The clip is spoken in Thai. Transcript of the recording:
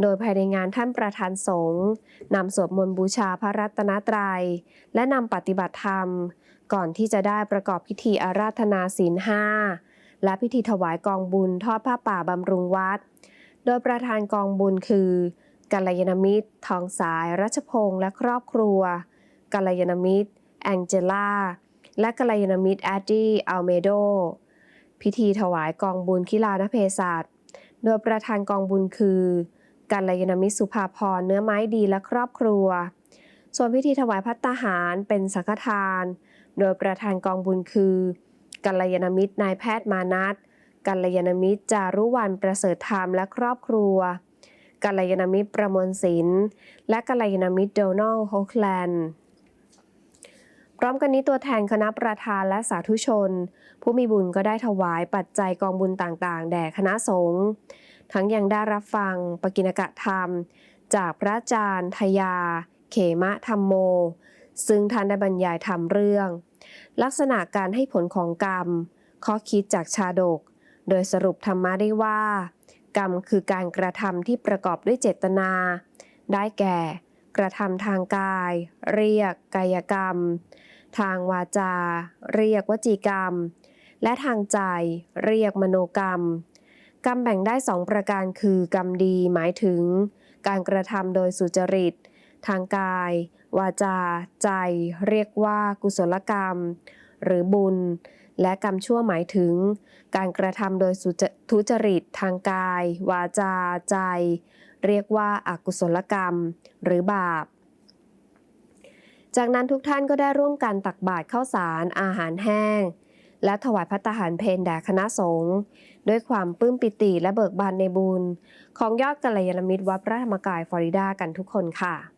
โดยภายในงานท่านประธานสงฆ์นำสวดมนต์บูชาพระรัตนตรัย และนำปฏิบัติธรรม ก่อนที่จะได้ประกอบพิธีอาราธนาศีลห้าและพิธีถวายกองบุญทอดผ้าป่าบำรุงวัด โดยประธานกองบุญคือกัลยาณมิตร ทองสาย รัชพงษ์และครอบครัวกัลยาณมิตร แองเจล่า และกัลยาณมิตรแอดดี้อัลเมโด พิธีถวายกองบุญคิลานเพศัตโดยประธานกองบุญคือ กัลยาณมิตรสุภาพรเนื้อไม้ดีและครอบครัว ส่วนพิธีถวายพัตตาหารเป็นสังฆทาน โดยประธานกองบุญคือ กัลยาณมิตรนายแพทย์มานัทกัลยาณมิตรจารุวรรณประเสริฐธรรมและครอบครัวกัลยาณมิตรประมวลศิลป์และกัลยาณมิตรโดนัลโฮคแลนด์พร้อมกันนี้ตัวแทนคณะประธานและสาธุชน ผู้มีบุญก็ได้ถวายปัจจัยกองบุญต่างๆ แด่คณะสงฆ์ ทั้งยังได้รับฟังปกิณกะธรรม จากพระอาจารย์ทยา เขมะธรรมโม ซึ่งท่านได้บรรยายธรรมเรื่อง ลักษณะการให้ผลของกรรม ข้อคิดจากชาดก โดยสรุปธรรมะได้ว่า กรรมคือการกระทำที่ประกอบด้วยเจตนา ได้แก่ กระทำทางกาย เรียกกายกรรม ทางวาจา เรียกวจีกรรม และทางใจ เรียกมโนกรรม กรรมแบ่งได้สองประการคือกรรมดีหมายถึง การกระทำโดยสุจริต ทางกาย วาจา ใจ เรียกว่ากุศลกรรม หรือบุญ และกรรมชั่วหมายถึง การกระทำโดยสุจทุจริต ทางกาย วาจา ใจ เรียกว่าอากุศลกรรม หรือบาปจากนั้นทุกท่านก็ได้ร่วมกันตักบาตรข้าวสารอาหารแห้ง และถวายพัตตาหารเพนแด่คณะสงฆ์ด้วยความปลื้มปิติและเบิกบานในบุญ ของยอดกัลยาณมิตรวัดพระธรรมกายฟลอริดากันทุกคนค่ะ